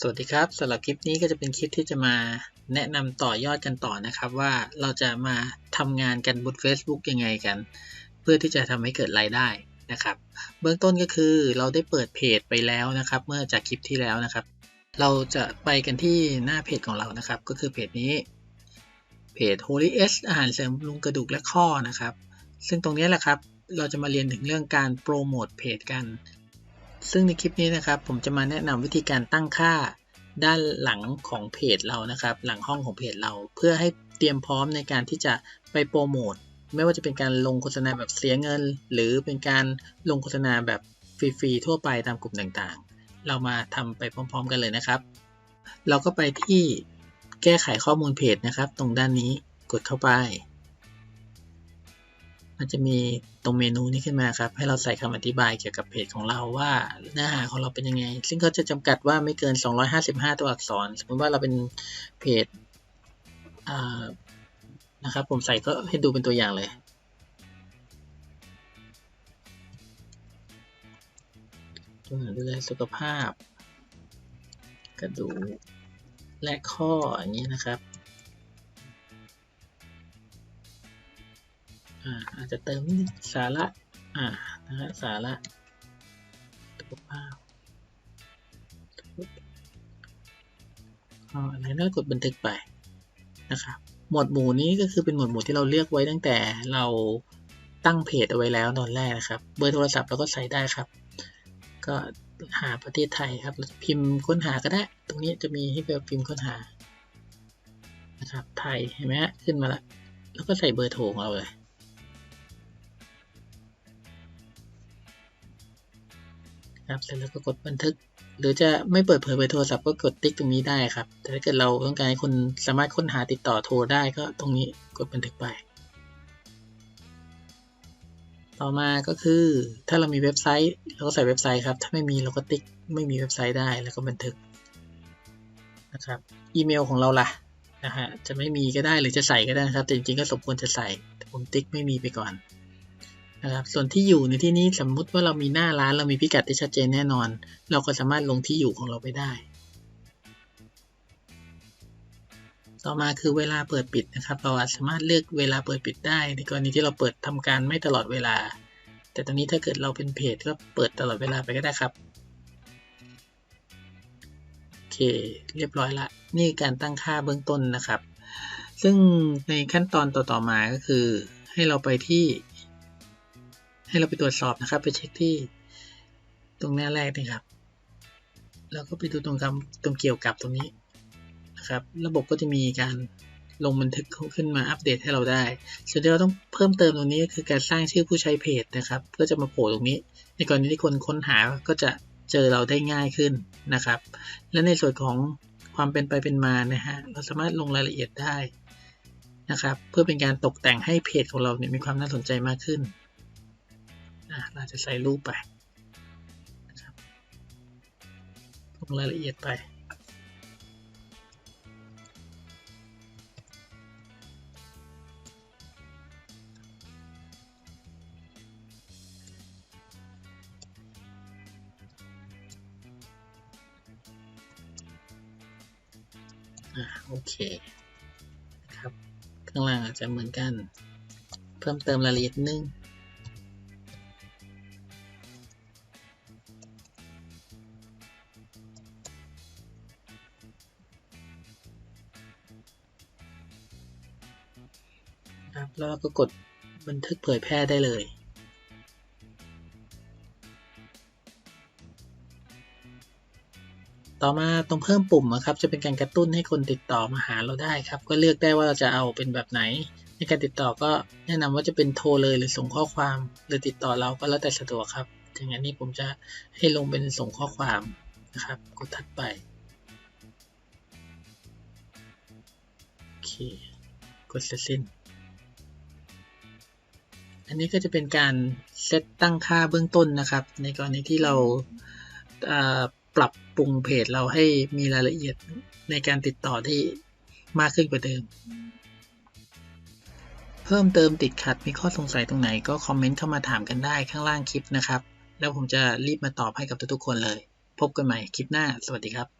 สวัสดีครับสำหรับคลิปนี้ก็จะเป็นคลิปที่จะมาแนะนำต่อยอดกันต่อนะครับ ว่าเราจะมาทำงานกันบน Facebook ยังไงกัน เพื่อที่จะทำให้เกิดรายได้นะครับ เบื้องต้นก็คือเราได้เปิดเพจไปแล้วนะครับ เมื่อจากคลิปที่แล้วนะครับ เราจะไปกันที่หน้าเพจของเรานะครับ ก็คือเพจนี้เพจ Holy S อาหารเสริมบำรุงกระดูกและข้อนะครับ ซึ่งตรงนี้แหละครับเราจะมาเรียนถึงเรื่องการโปรโมทเพจกัน ซึ่งในคลิปนี้นะครับผมจะมาแนะนำวิธีการตั้งค่าด้านหลังของเพจเรานะครับ หลังห้องของเพจเรา เพื่อให้เตรียมพร้อมในการที่จะไปโปรโมทไม่ว่าจะเป็นการลงโฆษณาแบบเสียเงิน หรือเป็นการลงโฆษณาแบบฟรีๆทั่วไปตามกลุ่มต่างๆ เรามาทำไปพร้อม ๆ กันเลยนะครับ เราก็ไปที่แก้ไขข้อมูลเพจนะครับ ตรงด้านนี้กดเข้าไป มันจะมีตรงเมนูนี้ขึ้นมาครับ ให้เราใส่คำอธิบายเกี่ยวกับเพจของเราว่าเนื้อหาของเราเป็นยังไง ซึ่งเขาจะจำกัดว่าไม่เกิน 255 ตัวอักษร สมมติว่าเราเป็นเพจนะครับ ผมใส่ก็ให้ดูเป็นตัวอย่างเลยดูแลสุขภาพ กระดูกและข้ออย่างนี้นะครับ อาจจะเติมนิดสาระ อ่า นะฮะ สาระสุขภาพอ๋ออันนี้เรากดบันทึกไปนะครับ หมวดหมู่นี้ก็คือเป็นหมวดหมู่ที่เราเลือกไว้ตั้งแต่เราตั้งเพจเอาไว้แล้วตอนแรกนะครับ เบอร์โทรศัพท์เราก็ใส่ได้ครับ ก็หาประเทศไทยครับ พิมพ์ค้นหาก็ได้ ตรงนี้จะมีให้เราพิมพ์ค้นหานะครับ ไทย เห็นไหมฮะ ขึ้นมาแล้วแล้วก็ใส่เบอร์โทรของเราเลย ครับเสร็จแล้วก็กดบันทึก หรือจะไม่เปิดเผยเบอร์โทรศัพท์ก็กดติ๊กตรงนี้ได้ครับ แต่ถ้าเกิดเราต้องการให้คนสามารถค้นหาติดต่อโทรได้ก็ตรงนี้กดบันทึกไป ต่อมาก็คือถ้าเรามีเว็บไซต์เราก็ใส่เว็บไซต์ครับ ถ้าไม่มีเราก็ติ๊กไม่มีเว็บไซต์ได้แล้วก็บันทึกนะครับ อีเมลของเราล่ะนะฮะจะไม่มีก็ได้หรือจะใส่ก็ได้นะครับ แต่จริงๆก็สมควรจะใส่แต่ผมติ๊กไม่มีไปก่อน นะครับ ส่วนที่อยู่ในที่นี้สมมุติว่าเรามีหน้าร้านเรามีพิกัดที่ชัดเจนแน่นอน เราก็สามารถลงที่อยู่ของเราไปได้ ต่อมาคือเวลาเปิดปิดนะครับ เราสามารถเลือกเวลาเปิดปิดได้ ในกรณีที่เราเปิดทำการไม่ตลอดเวลา แต่ตอนนี้ถ้าเกิดเราเป็นเพจก็เปิดตลอดเวลาไปก็ได้ครับโอเคเรียบร้อยละนี่การตั้งค่าเบื้องต้นนะครับ ซึ่งในขั้นตอนต่อๆมาก็คือให้เราไปที่ ให้เราไปตรวจสอบนะครับ ไปเช็คที่ตรงหน้าแรกนะครับ แล้วก็ไปดูตรงคำตรงเกี่ยวกับตรงนี้นะครับ ระบบก็จะมีการลงบันทึกขึ้นมาอัปเดตให้เราได้ ส่วนที่เราต้องเพิ่มเติมตรงนี้ก็คือการสร้างชื่อผู้ใช้เพจนะครับ ก็จะมาโผล่ตรงนี้ ในกรณีที่คนค้นหาก็จะเจอเราได้ง่ายขึ้นนะครับ และในส่วนของความเป็นไปเป็นมานะฮะ เราสามารถลงรายละเอียดได้นะครับ เพื่อเป็นการตกแต่งให้เพจของเราเนี่ยมีความน่าสนใจมากขึ้น เราจะใส่รูปไปนะครับลงรายละเอียดไปอะโอเคนะครับข้างล่างอาจจะเหมือนกัน เพิ่มเติมรายละเอียดนึง ครับ แล้วเราก็กดบันทึกเผยแพร่ได้เลยต่อมาตรงเพิ่มปุ่มนะครับจะเป็นการกระตุ้นให้คนติดต่อมาหาเราได้ครับ ก็เลือกได้ว่าเราจะเอาเป็นแบบไหน ในการติดต่อก็แนะนำว่าจะเป็นโทรเลยหรือส่งข้อความ หรือติดต่อเราก็แล้วแต่สะดวกครับอย่างนั้ผมจะให้ลงเป็นส่งข้อความนะครับกดถัดไปโอเคกดเสร็จสิ้น นนี้ก็จะเป็นการเซตตั้งค่าเบื้องต้นนะครับ ในกรณีที่เราปรับปรุงเพจเราให้มีรายละเอียดในการติดต่อที่มากขึ้นกว่าเดิม เพิ่มเติมติดขัดมีข้อสงสัยตรงไหนก็คอมเมนต์เข้ามาถามกันได้ข้างล่างคลิปนะครับ แล้วผมจะรีบมาตอบให้กับทุกๆคนเลย พบกันใหม่คลิปหน้า สวัสดีครับ